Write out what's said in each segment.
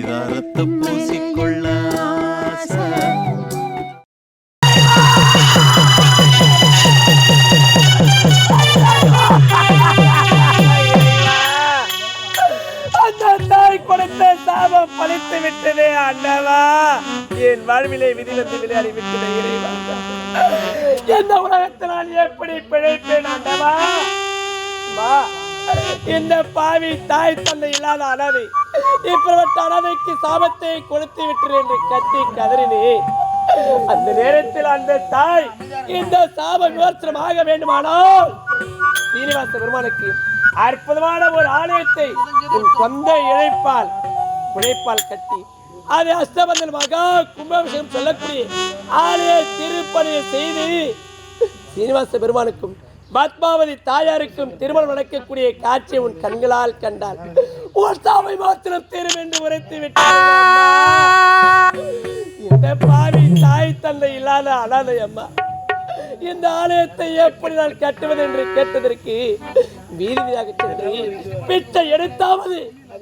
பரிதாரத்தை பூசிக்கொள்ள சாபம் பழித்து விட்டதே அண்ணவா. என் வாழ்விலே விதி வந்து விளையாடி விட்டதே இறைவா. இந்த உலகத்தில் நான் எப்படி பிழைப்பேன் அண்ணவா? இந்த பாவி தாய் தந்தை இல்லாத அனாதை இப்படிப்பட்ட அனாதைக்கு சாபத்தை கொடுத்து விட்டு என்று கத்தி கதறினே. அந்த நேரத்தில் அந்த தாய் இந்த சாப விமர்சனமாக வேண்டுமானால் சீனிவாச பெருமானுக்கு அற்புதமான ஒரு ஆலயத்தை உன் சொந்த இழைப்பால் உழைப்பால் கட்டி அது அஷ்டபந்தன் மகா கும்பாபிஷேகம் சொல்லக்கூடிய ஆலய திருப்பணியை செய்து சீனிவாச பெருமானுக்கும் பத்மாவதி தாயாருக்கும் திருமணம் நடக்கக்கூடிய காட்சியை உன் கண்களால் கண்டால் உன் சாவை மாத்திரம் தீரும் என்று உரைத்து விட்டார் இந்த பாவி தாய் தந்தை இல்லாத அனாதை அம்மா இந்த ஆலயத்தை எப்படி நான் கட்டுவது என்று கேட்டதற்கு வீதியாக சென்று பிச்சை எடுத்தாவது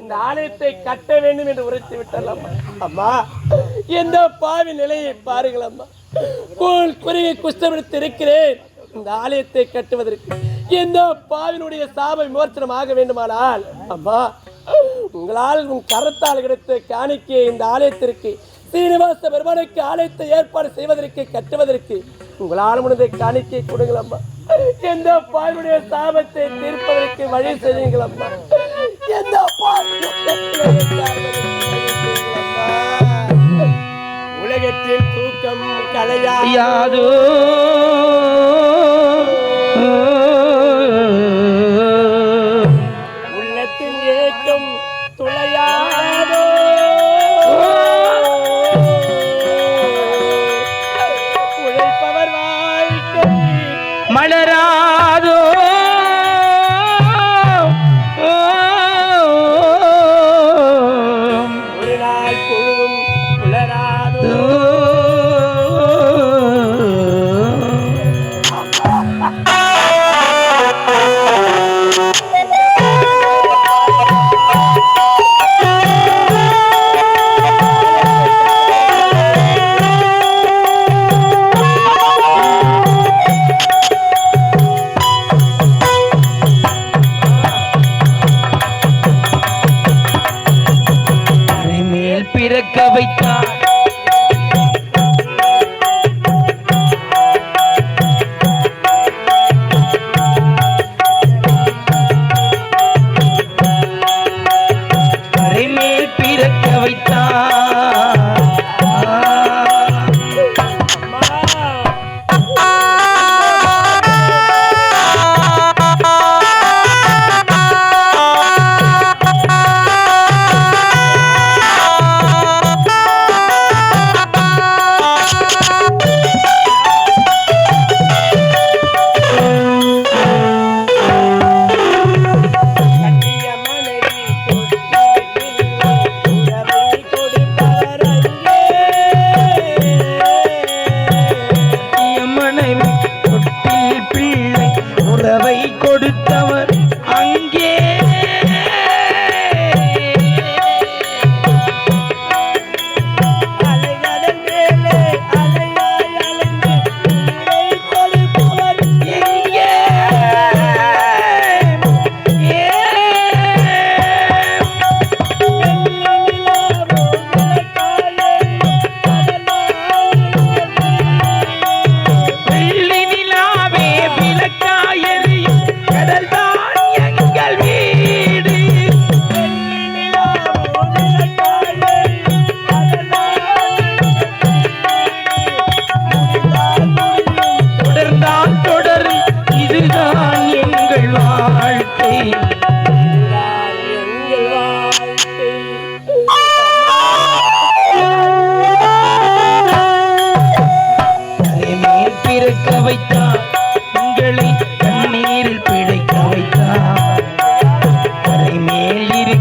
இந்த ஆலயத்தை கட்ட வேண்டும் என்று உரைத்து விட்டால் அம்மா. அம்மா இந்த பாவி நிலையை பாருங்கள் அம்மா. கூழ் குறுகி குஷ்டமெடுத்து இருக்கிறேன். இந்த ஆலயத்தை கட்டுவதற்கு எந்த பாவினுடைய சாப விமோசனம் ஆக வேண்டுமானால் அம்மா உங்களால் உன் கரத்தால் கிடைத்த காணிக்கையை இந்த ஆலயத்திற்கு சீனிவாச பெருமானுக்கு ஆலயத்தை ஏற்பாடு செய்வதற்கு கட்டுவதற்கு உங்களால் முடிந்த காணிக்கை கொடுங்கள் அம்மா. எந்த பாவினுடைய சாபத்தை தீர்ப்பதற்கு வழி செய்யுங்கள் அம்மா. எந்த உலகத்தில் தூக்கம் கலையாது.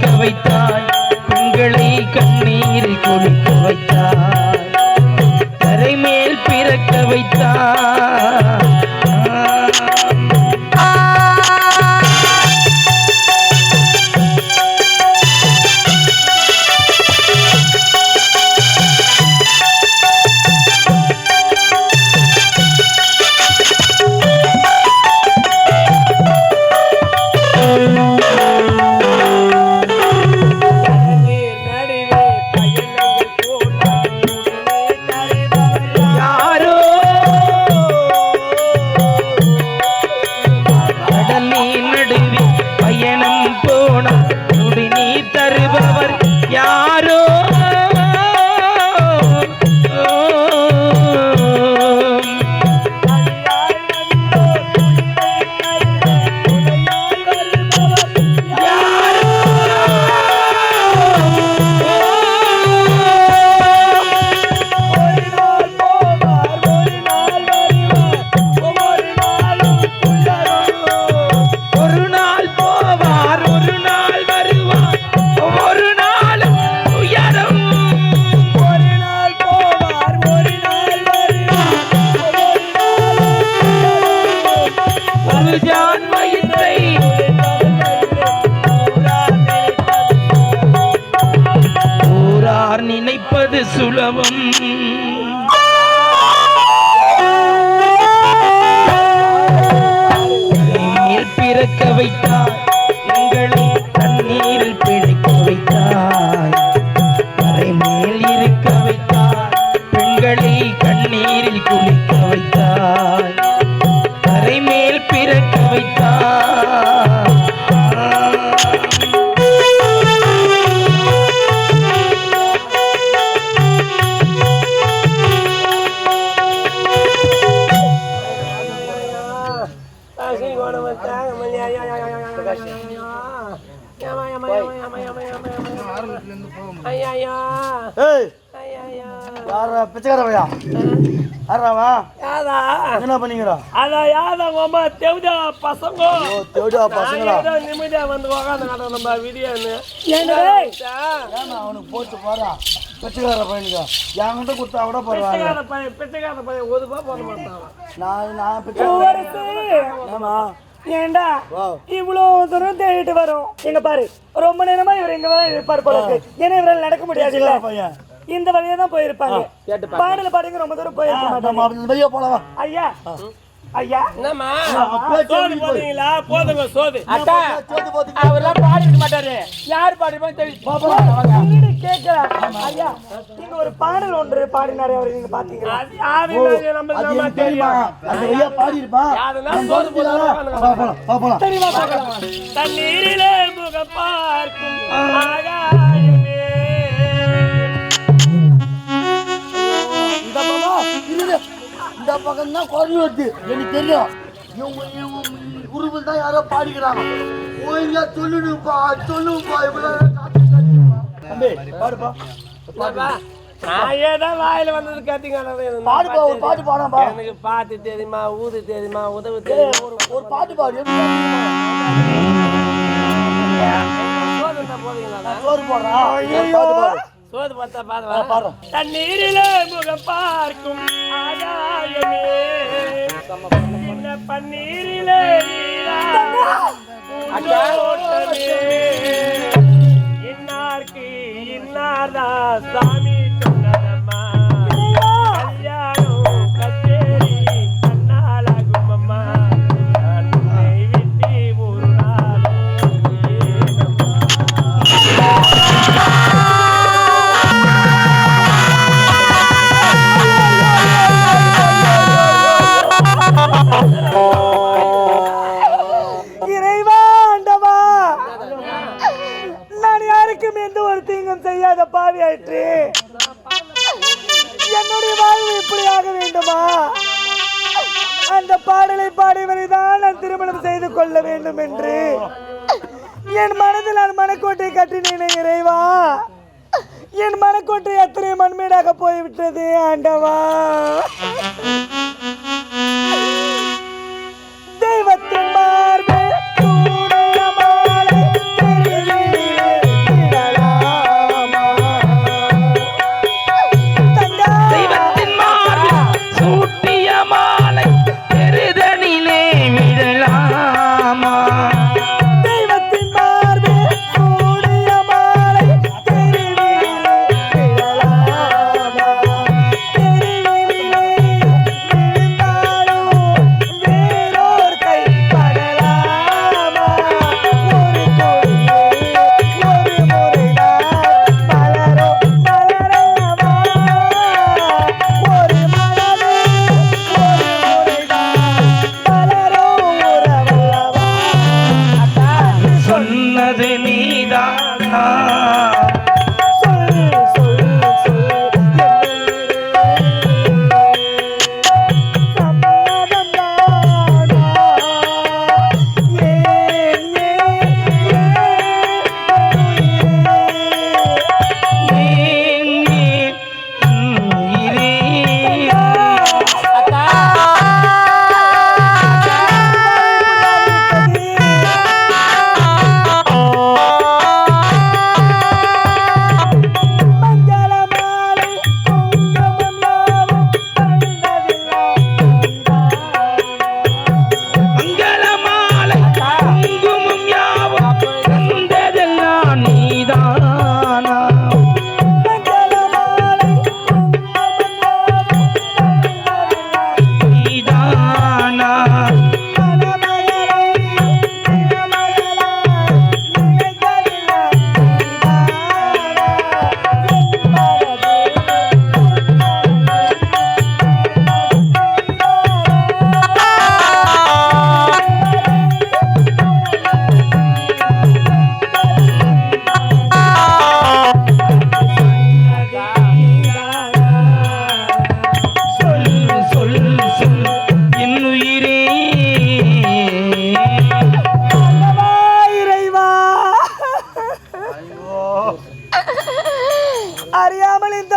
மேல் வைத்தாய். வைத்தார் உங்களை கண்ணீரில் குளிக்க வைத்தாய். கரை மேல் பிறக்க நினைப்பது சுலபம். பிறக்க வைத்தார் எங்களை தண்ணீரில் யாரா? பிச்சைக்கார பையா யாராவா? யாதா என்ன பண்ணீங்கடா? அதான் யாதா உமா தேவதா பசங்க? ஓ தேவடா பசங்களா? நிம்மதியா வந்து உக்காந்து நம்ம விடியான்னு. ஏன்னா அவனுக்கு போட்டு பாரா. பிச்சைக்கார பையனுக்கு. என்கிட்ட கொடுத்தா கூட பரவாயில்ல. பையன் பிச்சைக்கார பையன் ஒரு ரூபாய் போட மாட்டான் நான் நான் பிச்சைக்கார ஏமா ஏண்டா? வா. இவ்வளவு தூரம் தேடிட்டு வரோம். எங்க பாரு. ரொம்ப நேரமா இவர் இங்க வர இருப்பார் போல ஏன்னா இவரால் நடக்க முடியாது பையன். இந்த வழியா தான் போயிருப்பாங்க. பாடல பாடுங்க ரொம்ப தூரம் போயிருக்க மாட்டாங்க நம்ம அப்படி வெளியே போலாம் ஐயா ஐயா. என்னம்மா? சோது போடுறீங்களா? போதுங்க சோது அட்டா பாடிக்க மாட்டாரு. யார் பாடிப்பா தெரியும் வீடு கேட்கலாம் ஐயா இங்க ஒரு பாடல் ஒன்று பாடினாரு அவர் நீங்க பாத்தீங்களா? அது யாரு இல்லைங்க, நம்ம நம்ம தெரியுமா? தெரியும் அது பாடி இருப்பா பார்க்கலாம். தண்ணீரிலே முகம் பார்க்கும் ஆகாயமே. இந்த பக்கம் தான் குரல் வருது எனக்கு தெரியும். இவங்க இவங்க குருவில் தான் யாரோ பாடிக்கிறாங்க. ஒழுங்கா சொல்லுடுப்பா சொல்லுப்பா பாடுப்பா. ஏதோ வாயில வந்தது கத்திங்க பாடுப்பா ஒரு பாட்டு பாடாப்பா எனக்கு பாட்டு தெரியுமா ஊது தெரியுமா உதவு தெரியுமா? ஒரு பாடு? சோறு பாட்டு பாடு. சோது பார்த்தா பாரு பாடுறேன் தண்ணீரிலே முகம் பார்க்கும் ஆகாயமே. சின்ன பன்னீரிலே. இன்னார்க்கு இன்னார்தான் கொள்ள வேண்டும் என்று என் மனதில் நான் மனக்கோட்டை கட்டினேன் இறைவா. என் மனக்கோட்டை அத்தனை மண்மேடாக போய்விட்டது ஆண்டவா. Da da.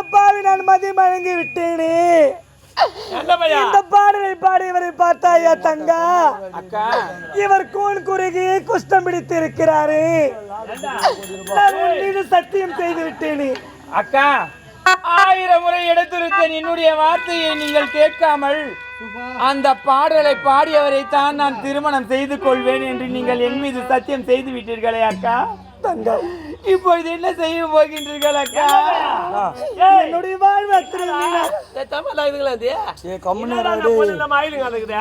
அறியாமல் இந்த பாவி நான் மதி மழங்கி விட்டேனே இந்த பாடலை பாடியவரை பார்த்தாயா தங்கா? இவர் கூன் குறுகி குஷ்டம் பிடித்து இருக்கிறாரு மீது சத்தியம் செய்து விட்டேனே. அக்கா ஆயிரம் முறை எடுத்துரைத்தேன். என்னுடைய வார்த்தையை நீங்கள் கேட்காமல் அந்த பாடலை பாடியவரை தான் நான் திருமணம் செய்து கொள்வேன் என்று நீங்கள் என் மீது சத்தியம் செய்து விட்டீர்களே அக்கா. தங்கா இப்பொழுது என்ன செய்ய போகின்றீர்கள் அக்கா? என்னுடைய வாழ்வு. தமிழ் இதுங்களா இது ஏ நம்ம ஆயிலுங்க என்ன?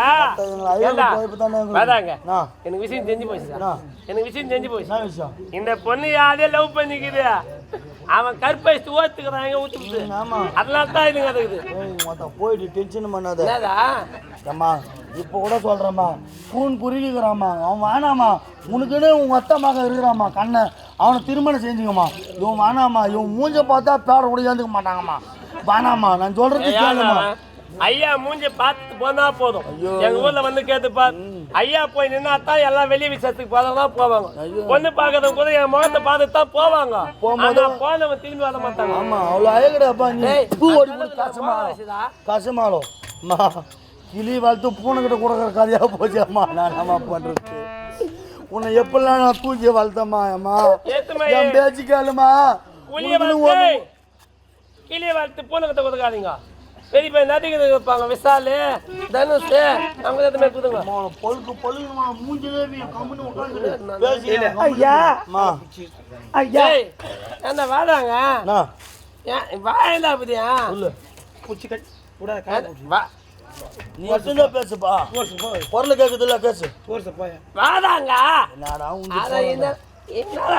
எனக்கு விஷயம் தெரிஞ்சு போச்சு? எனக்கு விஷயம் தெரிஞ்சு போச்சு. இந்த பொண்ணு யாரையே லவ் பண்ணிக்குது? அவன் கற்பழிச்சு ஓத்துக்கிறான் எங்க ஊத்துக்குது அதனால தான் இதுங்க அதுக்குது போயிட்டு டென்ஷன் பண்ணாத. ஏம்மா இப்போ கூட சொல்கிறேம்மா கூன் குறுகிக்கிறாம்மா. அவன் வேணாம்மா. உனக்குன்னு உன் அத்தை மகன் இருக்கிறாம்மா கண்ணை. அவனை திருமணம் செஞ்சுக்கம்மா. இவன் வேணாம்மா. இவன் மூஞ்ச பார்த்தா பேர கூட ஏந்துக்க மாட்டாங்கம்மா. வேணாம்மா. நான் சொல்றது கேளுமா ஐயா மூஞ்சி பார்த்து போனா போதும். எங்க ஊர்ல வந்து கேட்டு பார் ஐயா போய் நின்னா தான் எல்லாம் வெளிய விஷயத்துக்கு போதான் போவாங்க. பொண்ணு பாக்குறவங்க கூட என் முகத்தை பார்த்து தான் போவாங்க. ஆனா போனவன் திரும்பி வர மாட்டாங்க. ஆமா அவ்வளோ அழகுடாப்பா நீ பூ ஓடி போய் கசமா? கசமாலோ அம்மா கிளி வளர்த்து பூனைக்கிட்ட கொடுக்குற கதையாக போச்சு அம்மா. நான் அம்மா பண்ணுறது உன்னை எப்பெல்லாம் நான் தூக்கி வளர்த்தம்மா அம்மா? என் பேச்சு கேளுமா புளிய வளர்த்து கிளிய வளர்த்து பூனை கிட்ட கொடுக்காதீங்க. பெரிய பெரிய நதிகள் வைப்பாங்க. விசாலு தனுஷ் அவங்க எதுவுமே கொடுங்க பொழுக்கு பொழுது மூஞ்சிலே கம்முன்னு உட்காந்து ஐயா. ஐயா. என்ன வாடாங்க? அண்ணா. ஏன் வாயிலா புதியா? சொல்லு. வா. நீ மட்டும்தான் பேசுப்பா பொருள் கேட்குதுல்ல பேசு. வாடாங்க? என்னடா இந்த என்னடா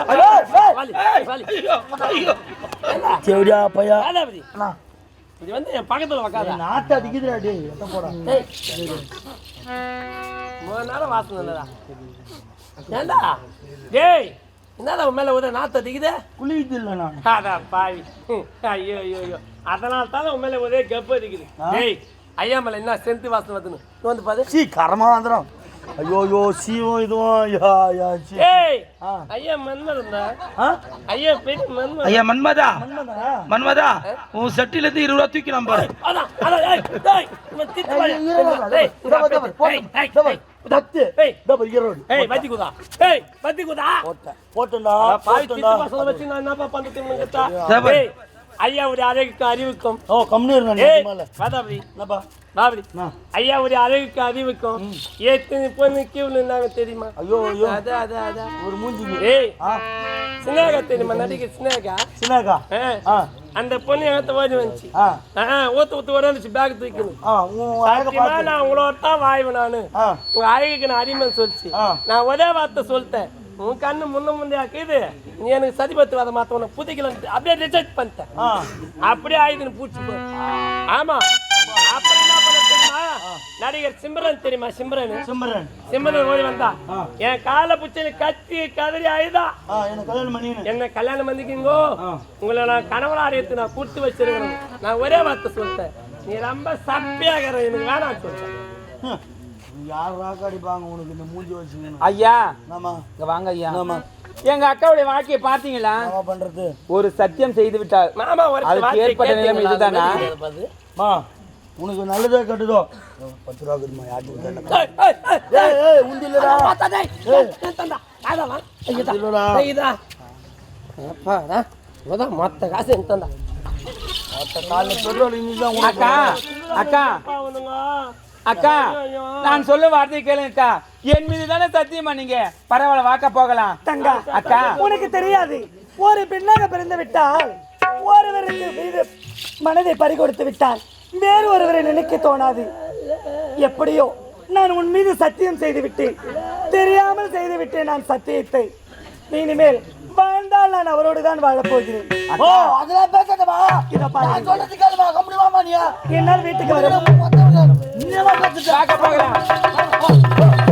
இது வந்து என் பக்கத்துல உக்காத? நாட்டு அடிக்குதுடா டேய் எத்த போடா. ஏய். மூணு நேரம் வாசனை இல்லடா. ஏண்டா? டேய் என்னடா உன் மேல உத நாத்து அடிக்குது? குளிக்குது இல்லை நான். அதான் பாவி. ஐயோ ஐயோ ஐயோ. அதனால தான் உன் மேல ஒரே கப்பு அடிக்குது. டேய் ஐயா மேல என்ன செந்து வாசனை வருதுன்னு? வந்து பாரு. சீ கரமா வந்துடும் ஐயோ ஐயோ சீவும் இதுவும். யா யா சீ. ஏய் ஐயா மன்மதன்டா ஆ? ஐயா பெரிய மன்மதன். ஐயா மன்மதா. மன்மதா? மன்மதா உன் சட்டில இருந்து இருபது ரூபா தூக்கி நம்ம பாரு பாரு, போட்டு, ஏய், ஏய், இதோ பாரு, பத்து. ஏய். இதோ பாரு, ஈரோடு. ஏய் பத்தி குதா ஏய் பத்தி குதா போட்டேன். போட்டேன்டா, பாவி திட்டு போட்டேன்டா. வாசனை வச்சு நான் என்னப்பா பண்றது உனக்கு சரி. ஏய் ஐயா ஒரு அழகுக்கு அறிவுக்கும் ஓ, கம்முனு இரு, நான் ஏய் மேல. வாதாபி என்னப்பா? பாபி என்ன? ஐயா ஒரு அழகுக்கு அறிவுக்கும் ஏத்து பொண்ணு கியூ நின்னாங்க தெரியுமா ஐயோ, ஐயோ, அதான் அதான் அதான் ஒரு மூஞ்சிக்கு. ஏய் சினேகா தெரியுமா நடிகை சினேகா. ஆ, அந்த பொண்ணு என்கிட்ட ஓடி வந்துச்சு ஊத்து ஊத்து ஓடி வந்துச்சு பேக் தூக்கணும். நான் உங்களோட தான் வாய்வு நானு உங்க அழகுக்கு நான் அடிமைன்னு சொல்லிச்சு. நான் ஒரே வார்த்தை சொல்லிட்டேன் உன் கண்ணு முன்ன முந்தைய ஆக்குது நீ எனக்கு சதிபத்து வர மாத்த உனக்கு புதிக்கலாம் அப்படியே ரிஜெக்ட் பண்ணிட்டேன். அப்படியே ஆயுதுன்னு பூச்சி ஆமா. அப்புறம் தெரியுமா? நடிகர் சிம்ரன் தெரியுமா? சிம்ரன். சிம்ரன். சிம்ரன் ஓடி வந்தா. என் காலை புச்சு கத்தி கதறி ஆயுதா கல்யாணம். என்ன கல்யாணம் பண்ணிக்கிங்கோ. உங்களை நான் கணவன் ஆரியத்து நான் கொடுத்து வச்சிருக்கிறேன். நான் ஒரே வார்த்தை சொல்லிட்டேன் நீ ரொம்ப சப்பியாகிற எனக்கு வேணாம் சொல்லிட்டேன். யார் உனக்கு? இந்த மூஞ்சி வச்சுக்கணும். ஐயா. ஆமா இங்க வாங்க ஐயா. ஆமா எங்க அக்காவுடைய வாழ்க்கையை பாத்தீங்களா பண்றது? ஒரு சத்தியம் செய்து விட்டார். அதுக்கு ஏற்பட்ட நிலைமை கேட்டீங்களா? இதுதானா? அது பாரு. மா உனக்கு நல்லதே கட்டுதோ? பத்து ரூபா கொடுமா யாருக்கு மொத்த காசு எனக்கு தந்தா. காலைல பெட்ரோல் அக்கா அக்கா. அக்கா. நான் சொல்ல வார்த்தை கேளுங்கக்கா என் மீது தானே சத்தியமா நீங்க பரவாயில்ல வாக்க போகலாம். தங்கா அக்கா. உனக்கு தெரியாது. ஒரு பெண்ணாக பிறந்து விட்டால் ஒருவருக்கு மீது மனதை பறிகொடுத்து விட்டால் வேறு ஒருவரை நினைக்க தோணாது. எப்படியோ நான் உன் மீது சத்தியம் செய்து விட்டேன். தெரியாமல் செய்து விட்டேன் நான் சத்தியத்தை. இனிமேல் வாழ்ந்தால் நான் அவரோடு தான் வாழப் போகிறேன். ஓ அதெல்லாம் பேசாதமா இதை பாரு. என்னால் வீட்டுக்கு வர பார்க்க போகலாம்